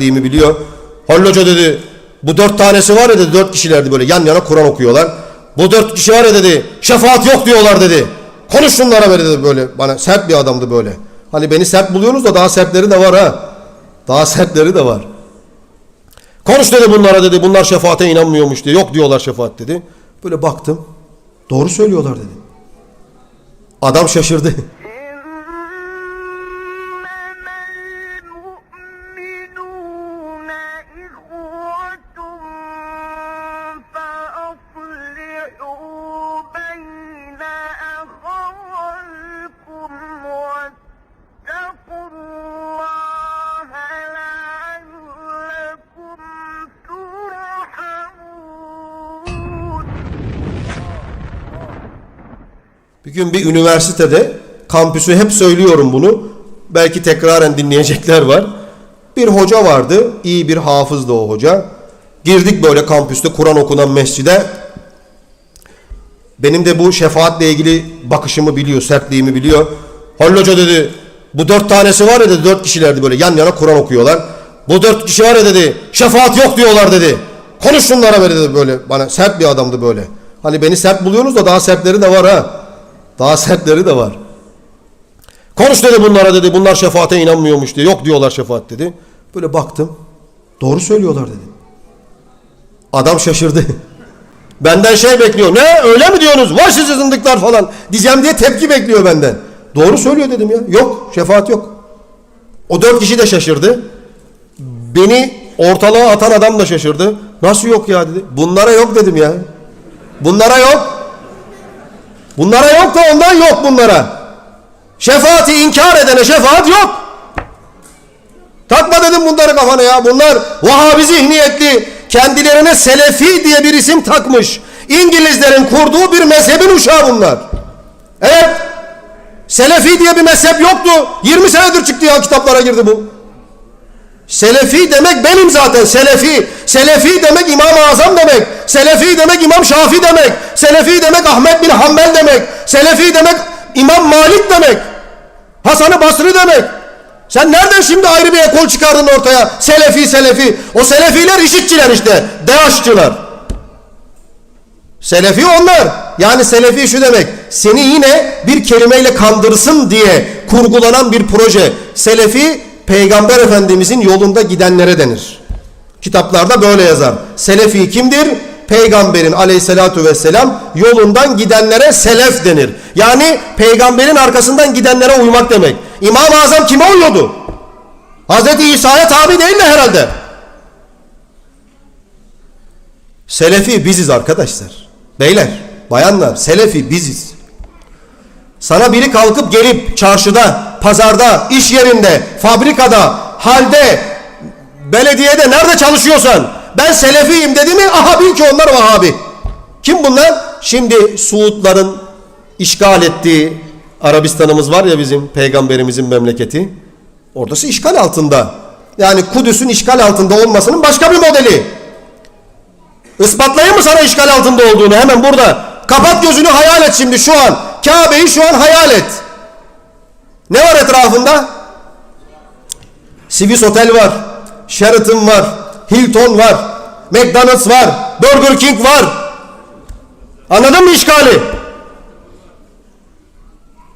sertliğimi biliyor. Halil dedi bu dört tanesi var ya dedi dört kişilerdi böyle yan yana Kur'an okuyorlar. Bu dört kişi var ya dedi şefaat yok diyorlar dedi. Konuş şunlara böyle dedi böyle bana sert bir adamdı böyle. Hani beni sert buluyorsunuz da daha sertleri de var ha. Daha sertleri de var. Konuş dedi bunlara dedi. Bunlar şefaate inanmıyormuş diye. Yok diyorlar şefaat dedi. Böyle baktım. Doğru söylüyorlar dedi. Adam şaşırdı. Bir gün bir üniversitede kampüsü hep söylüyorum bunu. Belki tekraren dinleyecekler var. Bir hoca vardı. iyi bir hafızdı o hoca. Girdik böyle kampüste Kur'an okunan mescide. Benim de bu şefaatle ilgili bakışımı biliyor, sertliğimi biliyor. Halil Hoca dedi bu dört tanesi var ya dedi dört kişilerdi böyle yan yana Kur'an okuyorlar. Bu dört kişi var ya dedi şefaat yok diyorlar dedi. Konuş şunlara dedi böyle bana sert bir adamdı böyle. Hani beni sert buluyorsunuz da daha sertleri de var ha. Daha sertleri de var. Konuş dedi bunlara dedi. Bunlar şefaate inanmıyormuş diye. Yok diyorlar şefaat dedi. Böyle baktım. Doğru söylüyorlar dedi. Adam şaşırdı. Benden şey bekliyor. Ne öyle mi diyorsunuz? Var size zındıklar falan. Diyeceğim diye tepki bekliyor benden. Doğru söylüyor dedim ya. Yok şefaat yok. O dört kişi de şaşırdı. Beni ortalığa atan adam da şaşırdı. Nasıl yok ya dedi. Bunlara yok dedim ya. Bunlara yok. Bunlara yok da ondan yok bunlara. Şefaati inkar edene şefaat yok. Takma dedim bunları kafana ya. Bunlar Vahabi zihniyetli, kendilerine Selefi diye bir isim takmış. İngilizlerin kurduğu bir mezhebin uşağı bunlar. Evet. Selefi diye bir mezhep yoktu. 20 senedir çıktı ya kitaplara girdi bu. Selefi demek benim zaten Selefi. Selefi demek İmam-ı Azam demek. Selefi demek İmam Şafi demek. Selefi demek Ahmet bin Hanbel demek. Selefi demek İmam Malik demek. Hasan-ı Basri demek. Sen nereden şimdi ayrı bir ekol çıkardın ortaya? Selefi Selefi. O Selefiler işitçiler işte. DAEŞ'çılar. Selefi onlar. Yani Selefi şu demek. Seni yine bir kelimeyle kandırsın diye kurgulanan bir proje. Selefi Peygamber Efendimizin yolunda gidenlere denir. Kitaplarda böyle yazar. Selefi kimdir? Peygamberin aleyhissalatu vesselam yolundan gidenlere selef denir. Yani peygamberin arkasından gidenlere uymak demek. İmam-ı Azam kime uyuyordu? Hazreti İsa'ya tabi değil mi herhalde? Selefi biziz arkadaşlar. Beyler, bayanlar, Selefi biziz. Sana biri kalkıp gelip çarşıda, pazarda, iş yerinde, fabrikada, halde, belediyede nerede çalışıyorsan ben Selefiyim dedi mi aha bil ki onlar Vahabi. Kim bunlar? Şimdi Suudların işgal ettiği Arabistan'ımız var ya bizim peygamberimizin memleketi. Oradası işgal altında. Yani Kudüs'ün işgal altında olmasının başka bir modeli. Ispatlayayım mı sana işgal altında olduğunu hemen burada. Kapat gözünü hayal et şimdi şu an. Kabe'yi şu an hayal et. Ne var etrafında? Swiss Otel var. Sheraton var. Hilton var. McDonald's var. Burger King var. Anladın mı işgali?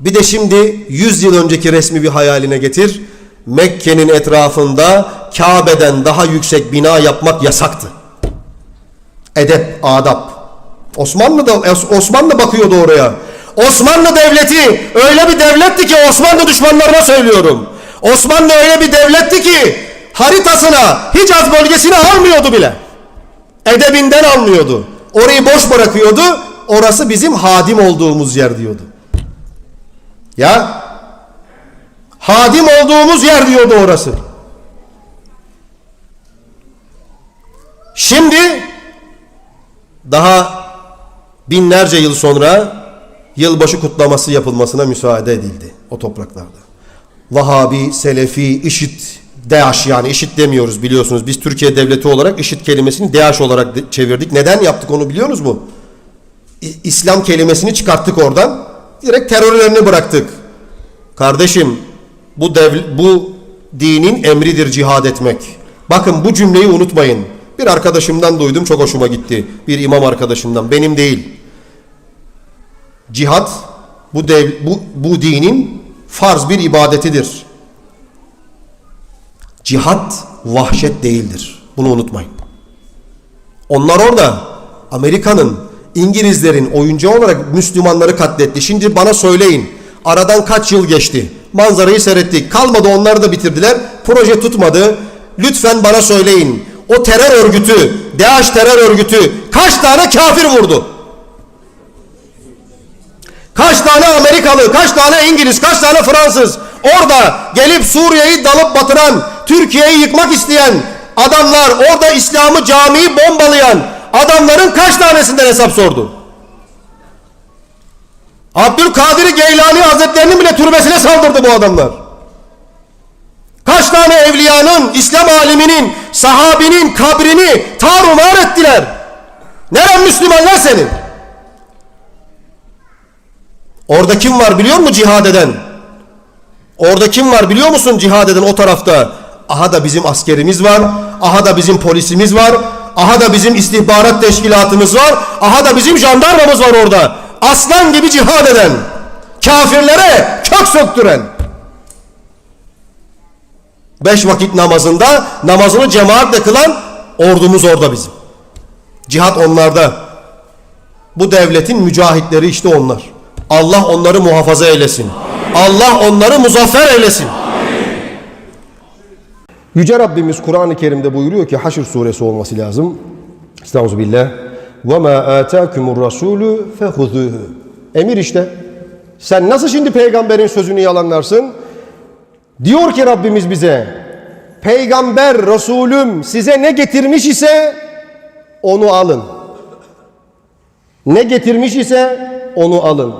Bir de şimdi 100 yıl önceki resmi bir hayaline getir. Mekke'nin etrafında Kabe'den daha yüksek bina yapmak yasaktı. Edep, adap. Osmanlı da Osmanlı bakıyordu oraya. Osmanlı devleti öyle bir devletti ki Osmanlı düşmanlarına söylüyorum. Osmanlı öyle bir devletti ki haritasına Hicaz bölgesini almıyordu bile. Edebinden almıyordu. Orayı boş bırakıyordu. Orası bizim hadim olduğumuz yer diyordu. Ya hadim olduğumuz yer diyordu orası. Şimdi daha binlerce yıl sonra yılbaşı kutlaması yapılmasına müsaade edildi o topraklarda. Vahabi, Selefi, IŞİD, DAEŞ yani IŞİD demiyoruz biliyorsunuz. Biz Türkiye devleti olarak IŞİD kelimesini DAEŞ olarak de- çevirdik. Neden yaptık onu biliyorsunuz mu? İ- İslam kelimesini çıkarttık oradan. Direkt terörlerini bıraktık. Kardeşim bu devl bu dinin emridir cihad etmek. Bakın bu cümleyi unutmayın. Bir arkadaşımdan duydum çok hoşuma gitti. Bir imam arkadaşımdan benim değil. Cihat bu dev, bu, bu dinin farz bir ibadetidir. Cihat vahşet değildir. Bunu unutmayın. Onlar orada Amerika'nın, İngilizlerin oyuncu olarak Müslümanları katletti. Şimdi bana söyleyin. Aradan kaç yıl geçti? Manzarayı seyrettik. Kalmadı onları da bitirdiler. Proje tutmadı. Lütfen bana söyleyin. O terör örgütü, DAEŞ terör örgütü kaç tane kafir vurdu? Kaç tane Amerikalı, kaç tane İngiliz, kaç tane Fransız orada gelip Suriye'yi dalıp batıran, Türkiye'yi yıkmak isteyen adamlar, orada İslam'ı camiyi bombalayan adamların kaç tanesinden hesap sordu? Abdülkadir Geylani Hazretlerinin bile türbesine saldırdı bu adamlar. Kaç tane evliyanın, İslam aliminin, sahabinin kabrini tarumar ettiler. Neren Müslüman lan senin? Orada kim var biliyor musun cihad eden? Orada kim var biliyor musun cihad eden o tarafta? Aha da bizim askerimiz var. Aha da bizim polisimiz var. Aha da bizim istihbarat teşkilatımız var. Aha da bizim jandarmamız var orada. Aslan gibi cihad eden. Kafirlere kök söktüren. Beş vakit namazında namazını cemaatle kılan ordumuz orada bizim. Cihat onlarda. Bu devletin mücahitleri işte onlar. Allah onları muhafaza eylesin. Allah onları muzaffer eylesin. Yüce Rabbimiz Kur'an-ı Kerim'de buyuruyor ki Haşr suresi olması lazım. Estağfirullah. Ve ma ataakumur rasulü fehuzuhu. Emir işte. Sen nasıl şimdi peygamberin sözünü yalanlarsın? Diyor ki Rabbimiz bize Peygamber Resulüm size ne getirmiş ise onu alın. Ne getirmiş ise onu alın.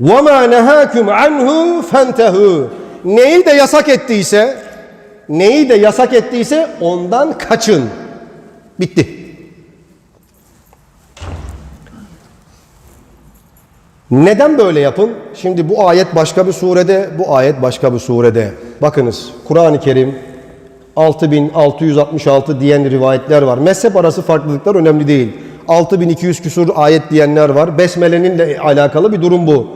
وَمَا نَهَاكُمْ عَنْهُ فَانْتَهُ Neyi de yasak ettiyse neyi de yasak ettiyse ondan kaçın. Bitti. Neden böyle yapın? Şimdi bu ayet başka bir surede, bu ayet başka bir surede. Bakınız Kur'an-ı Kerim 6666 diyen rivayetler var. Mezhep arası farklılıklar önemli değil. 6200 küsur ayet diyenler var. Besmele'ninle alakalı bir durum bu.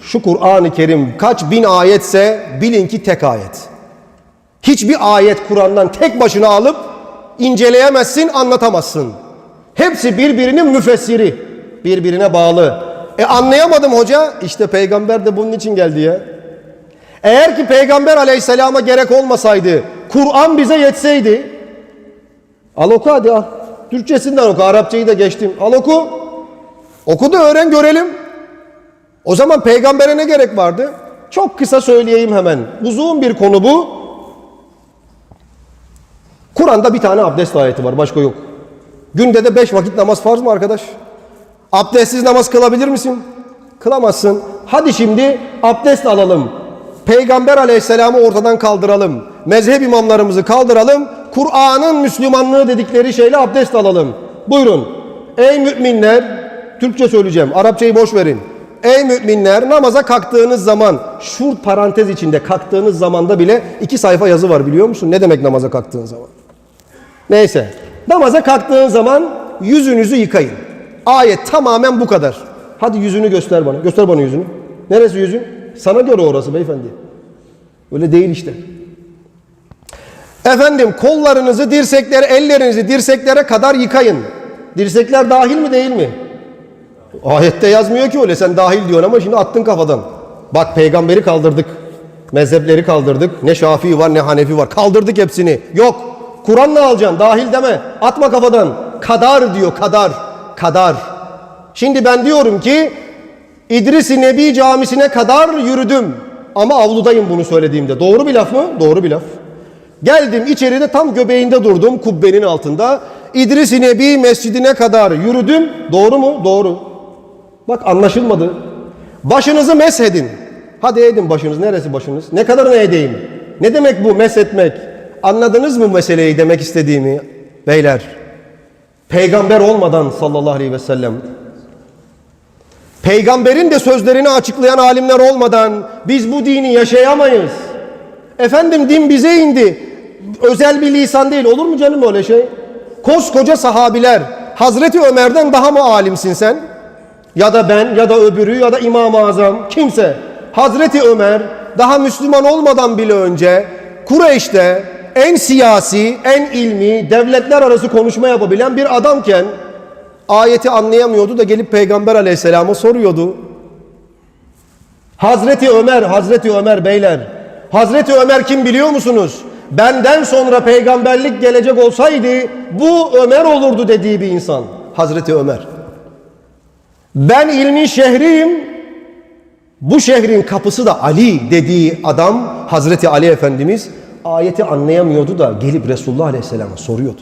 Şu Kur'an-ı Kerim kaç bin ayetse bilin ki tek ayet. Hiçbir ayet Kur'an'dan tek başına alıp inceleyemezsin, anlatamazsın. Hepsi birbirinin müfessiri, birbirine bağlı. E anlayamadım hoca, işte peygamber de bunun için geldi ya. Eğer ki peygamber aleyhisselama gerek olmasaydı, Kur'an bize yetseydi, al oku hadi al. Türkçesinden oku, Arapçayı da geçtim. Al oku. Oku da öğren görelim. O zaman peygambere ne gerek vardı? Çok kısa söyleyeyim hemen. Uzun bir konu bu. Kur'an'da bir tane abdest ayeti var, başka yok. Günde de beş vakit namaz farz mı arkadaş? Abdestsiz namaz kılabilir misin? Kılamazsın. Hadi şimdi abdest alalım. Peygamber aleyhisselamı ortadan kaldıralım. Mezhep imamlarımızı kaldıralım. Kur'an'ın Müslümanlığı dedikleri şeyle abdest alalım. Buyurun. Ey müminler, Türkçe söyleyeceğim, Arapçayı boş verin. Ey müminler namaza kalktığınız zaman, şu parantez içinde kalktığınız zamanda bile iki sayfa yazı var biliyor musun? Ne demek namaza kalktığın zaman? Neyse. Namaza kalktığın zaman yüzünüzü yıkayın. Ayet tamamen bu kadar. Hadi yüzünü göster bana. Göster bana yüzünü. Neresi yüzün? Sana göre orası beyefendi. Öyle değil işte. Efendim kollarınızı, dirsekleri, ellerinizi dirseklere kadar yıkayın. Dirsekler dahil mi değil mi? Ayette yazmıyor ki öyle. Sen dahil diyorsun ama şimdi attın kafadan. Bak peygamberi kaldırdık. Mezhepleri kaldırdık. Ne Şafii var ne Hanefi var. Kaldırdık hepsini. Yok. Kur'an'la alacaksın. Dahil deme. Atma kafadan. Kadar diyor kadar. Kadar. Şimdi ben diyorum ki İdris-i Nebi camisine kadar yürüdüm. Ama avludayım bunu söylediğimde. Doğru bir laf mı? Doğru bir laf. Geldim içeride tam göbeğinde durdum kubbenin altında. İdris-i Nebi mescidine kadar yürüdüm. Doğru mu? Doğru. Bak anlaşılmadı. Başınızı meshedin. Hadi edin başınız. Neresi başınız? Ne kadarını edeyim? Ne demek bu meshetmek? Anladınız mı meseleyi demek istediğimi? Beyler. Peygamber olmadan sallallahu aleyhi ve sellem Peygamberin de sözlerini açıklayan alimler olmadan biz bu dini yaşayamayız. Efendim din bize indi. özel bir lisan değil. Olur mu canım öyle şey? Koskoca sahabiler. Hazreti Ömer'den daha mı alimsin sen? Ya da ben ya da öbürü ya da İmam-ı Azam kimse. Hazreti Ömer daha Müslüman olmadan bile önce Kureyş'te en siyasi, en ilmi, devletler arası konuşma yapabilen bir adamken ayeti anlayamıyordu da gelip Peygamber aleyhisselama soruyordu. Hazreti Ömer, Hazreti Ömer beyler. Hazreti Ömer kim biliyor musunuz? Benden sonra peygamberlik gelecek olsaydı bu Ömer olurdu dediği bir insan. Hazreti Ömer. Ben ilmin şehriyim. Bu şehrin kapısı da Ali dediği adam Hazreti Ali Efendimiz ayeti anlayamıyordu da gelip Resulullah Aleyhisselam'a soruyordu.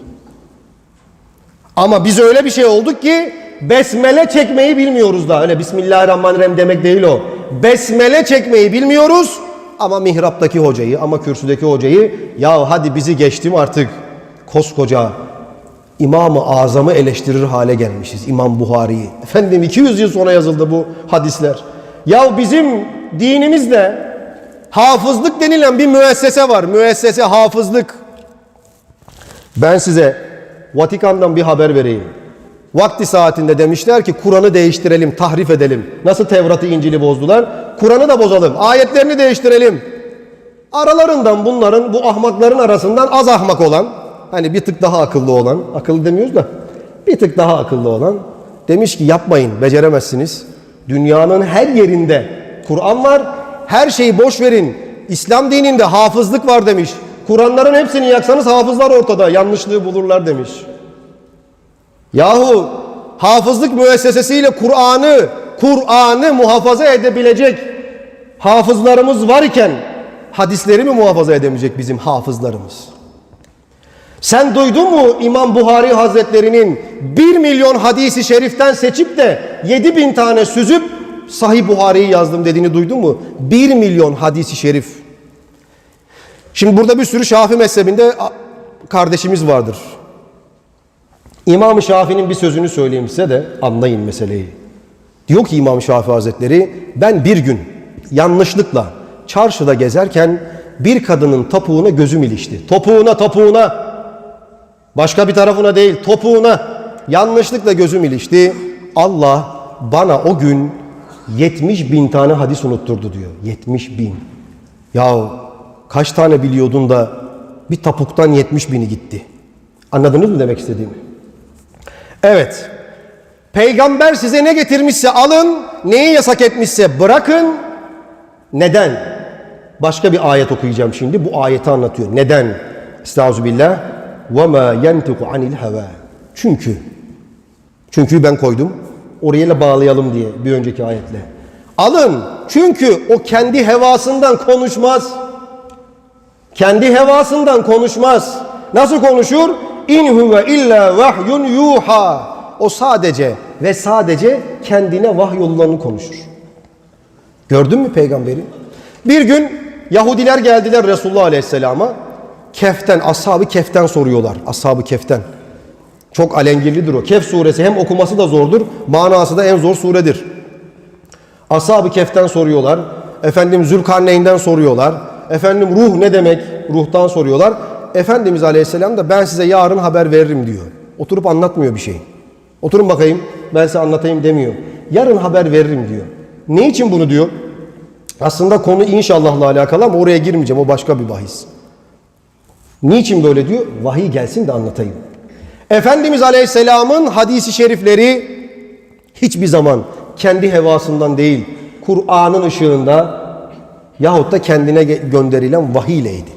Ama biz öyle bir şey olduk ki besmele çekmeyi bilmiyoruz da. Öyle Bismillahirrahmanirrahim demek değil o. Besmele çekmeyi bilmiyoruz ama mihraptaki hocayı ama kürsüdeki hocayı ya hadi bizi geçtim artık koskoca İmam-ı Azam'ı eleştirir hale gelmişiz. İmam Buhari'yi. Efendim 200 yıl sonra yazıldı bu hadisler. Ya bizim dinimizde hafızlık denilen bir müessese var. Müessese hafızlık. Ben size Vatikan'dan bir haber vereyim. Vakti saatinde demişler ki Kur'an'ı değiştirelim, tahrif edelim. Nasıl Tevrat'ı, İncil'i bozdular? Kur'an'ı da bozalım, ayetlerini değiştirelim. Aralarından bunların, bu ahmakların arasından az ahmak olan, hani bir tık daha akıllı olan, akıllı demiyoruz da, bir tık daha akıllı olan, demiş ki yapmayın, beceremezsiniz. Dünyanın her yerinde Kur'an var, her şeyi boş verin. İslam dininde hafızlık var demiş. Kur'anların hepsini yaksanız hafızlar ortada, yanlışlığı bulurlar demiş. Yahu hafızlık müessesesiyle Kur'an'ı Kur'an'ı muhafaza edebilecek hafızlarımız var iken hadisleri mi muhafaza edemeyecek bizim hafızlarımız? Sen duydun mu İmam Buhari Hazretlerinin 1 milyon hadisi şeriften seçip de 7 bin tane süzüp Sahih Buhari'yi yazdım dediğini duydun mu? 1 milyon hadisi şerif. Şimdi burada bir sürü Şafi mezhebinde kardeşimiz vardır. İmam-ı Şafii'nin bir sözünü söyleyeyim size de anlayın meseleyi. Diyor ki İmam Şafii Hazretleri ben bir gün yanlışlıkla çarşıda gezerken bir kadının topuğuna gözüm ilişti. Topuğuna topuğuna başka bir tarafına değil topuğuna yanlışlıkla gözüm ilişti. Allah bana o gün 70 bin tane hadis unutturdu diyor. 70 bin. Ya kaç tane biliyordun da bir tapuktan 70 bini gitti. Anladınız mı demek istediğimi? Evet. Peygamber size ne getirmişse alın, neyi yasak etmişse bırakın. Neden? Başka bir ayet okuyacağım şimdi. Bu ayeti anlatıyorum. Neden? Estağfirullah. Ma yentiku anil heva. Çünkü çünkü ben koydum. Oraya bağlayalım diye bir önceki ayetle. Alın. Çünkü o kendi hevasından konuşmaz. Kendi hevasından konuşmaz. Nasıl konuşur? İn huve illa vahyun yuha. O sadece ve sadece kendine vahyolulanı konuşur. Gördün mü peygamberi? Bir gün Yahudiler geldiler Resulullah Aleyhisselam'a. Keften, ashab-ı keften soruyorlar. Ashab-ı keften. Çok alengirlidir o. Kehf suresi hem okuması da zordur, manası da en zor suredir. Ashab-ı Kehf'ten soruyorlar. Efendim Zülkarneyn'den soruyorlar. Efendim ruh ne demek? Ruhtan soruyorlar. Efendimiz Aleyhisselam da ben size yarın haber veririm diyor. Oturup anlatmıyor bir şey. Oturun bakayım ben size anlatayım demiyor. Yarın haber veririm diyor. Ne için bunu diyor? Aslında konu inşallahla alakalı ama oraya girmeyeceğim. O başka bir bahis. Niçin böyle diyor? Vahiy gelsin de anlatayım. Efendimiz Aleyhisselam'ın hadisi şerifleri hiçbir zaman kendi hevasından değil, Kur'an'ın ışığında yahut da kendine gönderilen vahiy ileydi.